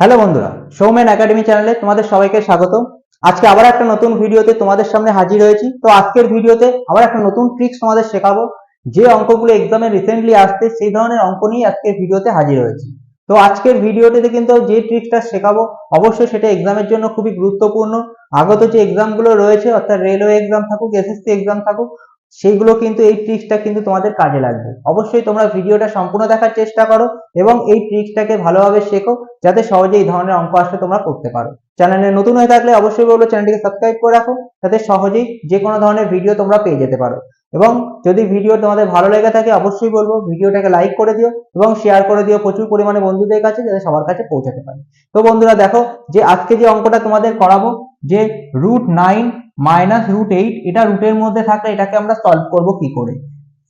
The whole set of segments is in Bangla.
হ্যালো বন্ধুরা সৌমেন একাডেমি চ্যানেলে তোমাদের সবাইকে স্বাগত। আজকে আবার একটা নতুন ভিডিওতে তোমাদের সামনে হাজির হয়েছি। তো আজকের ভিডিওতে আবার একটা নতুন ট্রিক্স তোমাদের শেখাবো। যে অঙ্কগুলো এক্সামে রিসেন্টলি আসছে, সেই ধরনের অঙ্ক নিয়ে আজকের ভিডিওতে হাজির হয়েছি। তো আজকের ভিডিওটিতে কিন্তু যে ট্রিক্সটা শেখাবো, অবশ্যই সেটা এক্সামের জন্য খুবই গুরুত্বপূর্ণ। আগত যে এক্সামগুলো রয়েছে, অর্থাৎ রেলওয়ে এক্সাম থাকুক এসএসসি এক্সাম থাকুক সেইগুলো কিন্তু এই ট্রিক্সটা কিন্তু তোমাদের কাজে লাগবে। অবশ্যই তোমরা ভিডিওটা সম্পূর্ণ দেখার চেষ্টা করো এবং এই ট্রিক্সটাকে ভালোভাবে শেখো, যাতে সহজে এই ধরনের অঙ্ক আসলে তোমরা করতে পারো। চ্যানেলে নতুন হয়ে থাকলে অবশ্যই বলব চ্যানেলটিকে সাবস্ক্রাইব করে রাখো, যাতে সহজেই যে কোনো ধরনের ভিডিও তোমরা পেয়ে যেতে পারো। এবং যদি ভিডিও তোমাদের ভালো লেগে থাকে, অবশ্যই বলব ভিডিওটাকে লাইক করে দিও এবং শেয়ার করে দিও প্রচুর পরিমাণে বন্ধুদের কাছে, যাতে সবার কাছে পৌঁছাতে পারে। তো বন্ধুরা দেখো যে আজকে যে অঙ্কটা তোমাদের করাবো, যে root nine minus root eight এটা রুটের মধ্যে থাকলে এটাকে আমরা সলভ করব কি করে?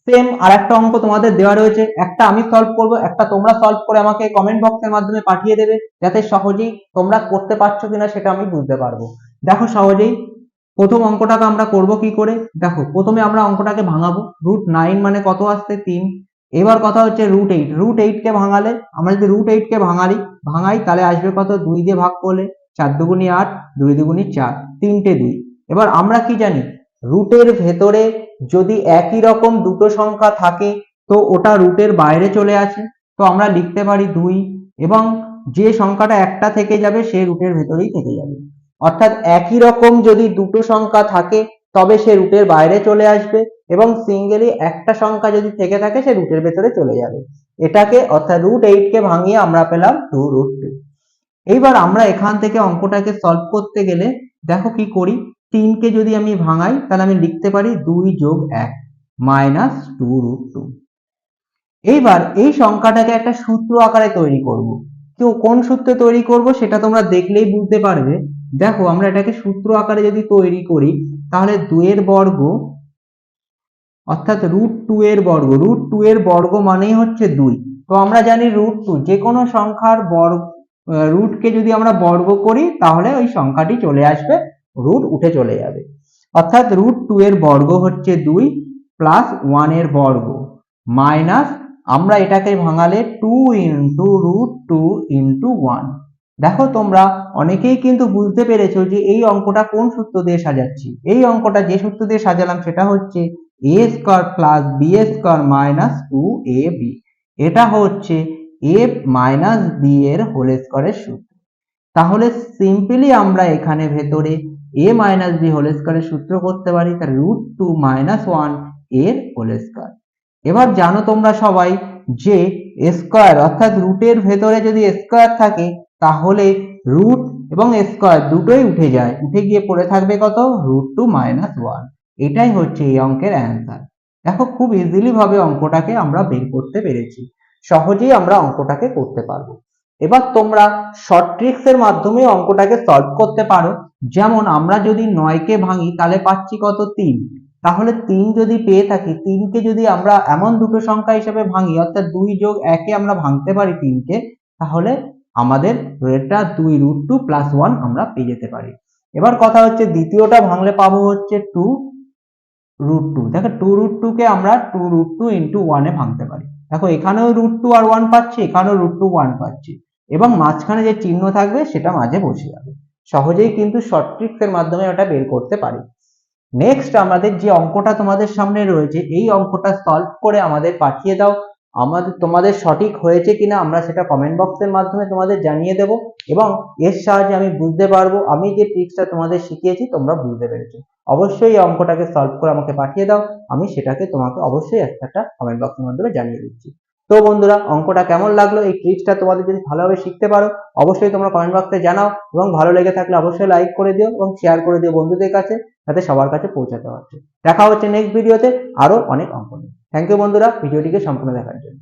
সেম আর একটা অঙ্ক তোমাদের দেওয়া রয়েছে, একটা আমি সলভ করব, একটা তোমরা সলভ করে আমাকে কমেন্ট বক্সের মাধ্যমে পাঠিয়ে দেবে, যাতে সহজেই তোমরা করতে পারছ কিনা সেটা আমি বুঝতে পারব। দেখো সহজেই, প্রথম অঙ্কটাকে আমরা করব কি করে? দেখো, প্রথমে আমরা অঙ্কটাকে ভাঙাবো রুট নাইন মানে কত আসছে? তিন। এবার কথা হচ্ছে রুট এইট রুট এইট কে ভাঙালে, আমরা যদি রুট এইট কে ভাঙালি, ভাঙাই তাহলে আসবে কত? দুই দিয়ে ভাগ করলে, চার দুগুনি আট, দুই দুগুনি চার, তিনটে দুই। এবার আমরা কি জানি? রুটের ভেতরে যদি একই রকম দুটো সংখ্যা থাকে, তো ওটা রুটের বাইরে চলে আসে। তো আমরা লিখতে পারি দুই, এবং যে সংখ্যাটা একটা থেকে যাবে, সে রুটের ভেতরেই থেকে যাবে। অর্থাৎ একই রকম যদি দুটো সংখ্যা থাকে, তবে সে রুটের বাইরে চলে আসবে, এবং সিঙ্গেলি একটা সংখ্যা যদি থেকে থাকে, সে রুটের ভেতরে চলে যাবে। এটাকে অর্থাৎ রুট এইট কে ভাঙিয়ে আমরা পেলাম টু রুট টু। এইবার আমরা এখান থেকে অঙ্কটাকে সলভ করতে গেলে দেখো কি করি। তিনকে যদি আমি ভাঙাই, তাহলে আমি লিখতে পারি দুই যোগ এক মাইনাস টু রুট টু এইবার এই সংখ্যাটাকে একটা সূত্র আকারে তৈরি করব। কেউ কোন সূত্রে তৈরি করব সেটা তোমরা দেখলেই বুঝতে পারবে। দেখো, আমরা এটাকে সূত্র আকারে যদি তৈরি করি, তাহলে দুইয়ের বর্গ, অর্থাৎ রুট টু এর বর্গ রুট টু এর বর্গ মানেই হচ্ছে দুই। তো আমরা জানি রুট টু যে কোনো সংখ্যার বর্গ রুটকে যদি আমরা বর্গ করি, তাহলে ওই সংখ্যাটি চলে আসবে রুট উঠে চলে যাবে। অর্থাৎ রুট টু এর বর্গ হচ্ছে দুই প্লাস ওয়ানের বর্গ মাইনাস আমরা এটাকে ভাঙালে two into root two into one দেখো তোমরা, অনেকেই কিন্তু বুঝতে পেরেছ যে এই অঙ্কটা কোন সূত্র দিয়ে সাজাচ্ছি। এই অঙ্কটা যে সূত্র দিয়ে সাজালাম সেটা হচ্ছে A square plus B square minus two A B এটা হচ্ছে এ মাইনাস বি এর হোল স্কোয়ারের সূত্র। তাহলে সিম্পলি আমরা এখানে ভেতরে এ মাইনাস বি হোল স্কোয়ারের সূত্র করতে পারি তার রুট টু মাইনাস ওয়ানের হোল স্কোয়ার এবার জানো তোমরা সবাই যে স্কোয়ার অর্থাৎ রুটের ভেতরে যদি স্কোয়ার থাকে, তাহলে রুট এবং স্কোয়ার দুটোই উঠে যায়। উঠে গিয়ে পড়ে থাকবে কত? রুট টু মাইনাস ওয়ান এটাই হচ্ছে এই অঙ্কের অ্যান্সার দেখো খুব ইজিলি ভাবে অঙ্কটাকে আমরা বের করতে পেরেছি। সহজেই আমরা অঙ্কটাকে করতে পারব। এবার তোমরা শর্ট ট্রিক্স এর মাধ্যমে অঙ্কটাকে সলভ করতে পারো। যেমন আমরা যদি নয়কে ভাঙি, তাহলে পাচ্ছি কত? তিন। তাহলে তিন যদি পেয়ে থাকি, তিনকে যদি আমরা এমন দুটো সংখ্যা হিসেবে ভাঙি, অর্থাৎ দুই যোগ একে আমরা ভাঙতে পারি তিনকে, তাহলে আমাদের এটা দুই রুট টু প্লাস ওয়ান আমরা পেয়ে যেতে পারি। এবার কথা হচ্ছে, দ্বিতীয়টা ভাঙলে পাবো হচ্ছে টু রুট টু দেখো টু রুট টু কে আমরা টু রুট টু ইন্টু ওয়ানে ভাঙতে পারি। দেখো, এখানেও রুট টু আর ওয়ান পাচ্ছি, এখানেও রুট টু ওয়ান পাচ্ছি। এবং মাঝখানে যে চিহ্ন থাকবে, সেটা মাঝে বসে যাবে। সহজেই কিন্তু শর্ট ট্রিক্স এর মাধ্যমে ওটা বের করতে পারি। নেক্সট আমাদের যে অঙ্কটা তোমাদের সামনে রয়েছে, এই অঙ্কটা সলভ করে আমাদের পাঠিয়ে দাও। আমাদের, তোমাদের সঠিক হয়েছে কিনা আমরা সেটা কমেন্ট বক্সের মাধ্যমে তোমাদের জানিয়ে দেব এবং এর সাহায্যে আমি বুঝতে পারব, আমি যে ট্রিক্সটা তোমাদের শিখিয়েছি, তোমরা বুঝতে পেরেছ। অবশ্যই এই অঙ্কটাকে সলভ করে আমাকে পাঠিয়ে দাও, আমি সেটাকে তোমাকে অবশ্যই একটা কমেন্ট বক্সের মাধ্যমে জানিয়ে দিচ্ছি। তো বন্ধুরা, অঙ্কটা কেমন লাগল? এই ট্রিক্সটা তোমাদের যদি ভালোভাবে শিখতে পারো, অবশ্যই তোমরা কমেন্ট বক্সে জানাও এবং ভালো লেগে থাকলে অবশ্যই লাইক করে দিও এবং শেয়ার করে দিও বন্ধুদের কাছে যাতে সবার কাছে পৌঁছাতে পারছে। দেখা হচ্ছে নেক্সট ভিডিওতে আরও অনেক অঙ্ক নিয়ে। থ্যাংক ইউ বন্ধুরা ভিডিওটিকে সম্পূর্ণ দেখার জন্য।